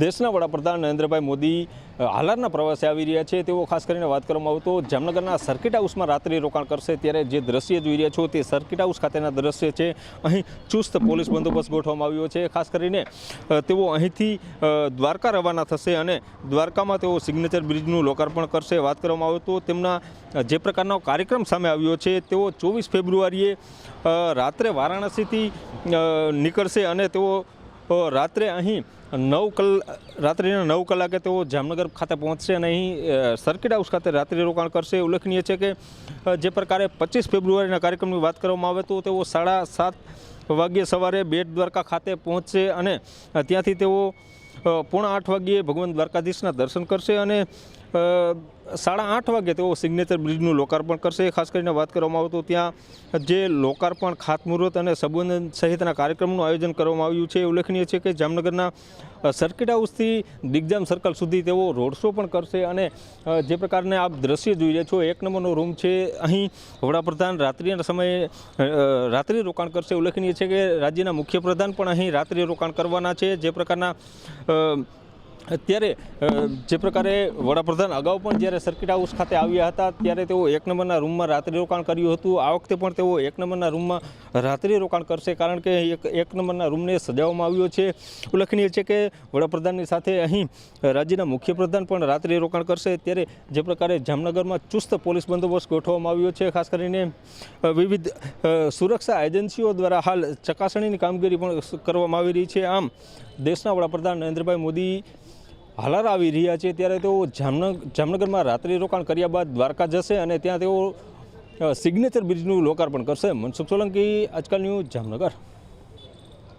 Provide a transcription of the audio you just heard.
દેશના વડાપ્રધાન નરેન્દ્રભાઈ મોદી હાલારના પ્રવાસે આવી રહ્યા છે. તેઓ ખાસ કરીને વાત કરવામાં આવતો જામનગરના સર્કિટ હાઉસમાં રાત્રિ રોકાણ કરશે ત્યારે જે દ્રશ્ય જોઈ રહ્યા છો તે સર્કિટ હાઉસ ખાતેના દ્રશ્ય છે. અહીં ચુસ્ત પોલીસ બંદોબસ્ત ગોઠવવામાં આવ્યો છે. ખાસ કરીને તેઓ અહીંથી દ્વારકા રવાના થશે અને દ્વારકામાં તેઓ સિગ્નેચર બ્રિજનું લોકાર્પણ કરશે. વાત કરવામાં આવે તો તેમના જે પ્રકારનો કાર્યક્રમ સામે આવ્યો છે, તેઓ ચોવીસ ફેબ્રુઆરીએ રાત્રે વારાણસીથી નીકળશે અને તેઓ રાત્રે અહીં નવ કલા, રાત્રિના નવ કલાકે તેઓ જામનગર ખાતે પહોંચશે અને અહીં સર્કિટ હાઉસ ખાતે રાત્રિ રોકાણ કરશે. ઉલ્લેખનીય છે કે જે પ્રકારે પચીસ ફેબ્રુઆરીના કાર્યક્રમની વાત કરવામાં આવે તો તેઓ સાડા સાત વાગ્યે સવારે બેટ દ્વારકા ખાતે પહોંચશે અને ત્યાંથી તેઓ પોણા આઠ વાગ્યે ભગવાન દ્વારકાધીશના દર્શન કરશે અને સાડા આઠ વાગે તેઓ સિગ્નેચર બ્રિજનું લોકાર્પણ કરશે. ખાસ કરીને વાત કરવામાં આવે ત્યાં જે લોકાર્પણ, ખાતમુહૂર્ત અને સંબોધન સહિતના કાર્યક્રમનું આયોજન કરવામાં આવ્યું છે. ઉલ્લેખનીય છે કે જામનગરના સર્કિટ હાઉસથી દિગ્જામ સર્કલ સુધી તેઓ રોડ શો પણ કરશે અને જે પ્રકારને આપ દ્રશ્ય જોઈ રહ્યા છો, એક નંબરનો રૂમ છે. અહીં વડાપ્રધાન રાત્રિના સમયે રાત્રિ રોકાણ કરશે. ઉલ્લેખનીય છે કે રાજ્યના મુખ્યપ્રધાન પણ અહીં રાત્રિ રોકાણ કરવાના છે. જે પ્રકારના અત્યારે જે પ્રકારે વડાપ્રધાન અગાઉ પણ જ્યારે સર્કિટ હાઉસ ખાતે આવ્યા હતા, ત્યારે તેઓ એક નંબરના રૂમમાં રાત્રિ રોકાણ કર્યું હતું. આ વખતે પણ તેઓ એક નંબરના રૂમમાં રાત્રિ રોકાણ કરશે, કારણ કે એક એક નંબરના રૂમને સજાવવામાં આવ્યો છે. ઉલ્લેખનીય છે કે વડાપ્રધાનની સાથે અહીં રાજ્યના મુખ્યપ્રધાન પણ રાત્રિ રોકાણ કરશે. ત્યારે જે પ્રકારે જામનગરમાં ચુસ્ત પોલીસ બંદોબસ્ત ગોઠવવામાં આવ્યો છે. ખાસ કરીને વિવિધ સુરક્ષા એજન્સીઓ દ્વારા હાલ ચકાસણીની કામગીરી પણ કરવામાં આવી રહી છે. આમ દેશના વડાપ્રધાન નરેન્દ્રભાઈ મોદી હાલાર આવી રહ્યા છે. ત્યારે તેઓ જામનગર જામનગરમાં રાત્રિ રોકાણ કર્યા બાદ દ્વારકા જશે અને ત્યાં તેઓ સિગ્નેચર બ્રિજનું લોકાર્પણ કરશે. મનસુખ સોલંકી, આજકાલ ન્યૂઝ જામનગર.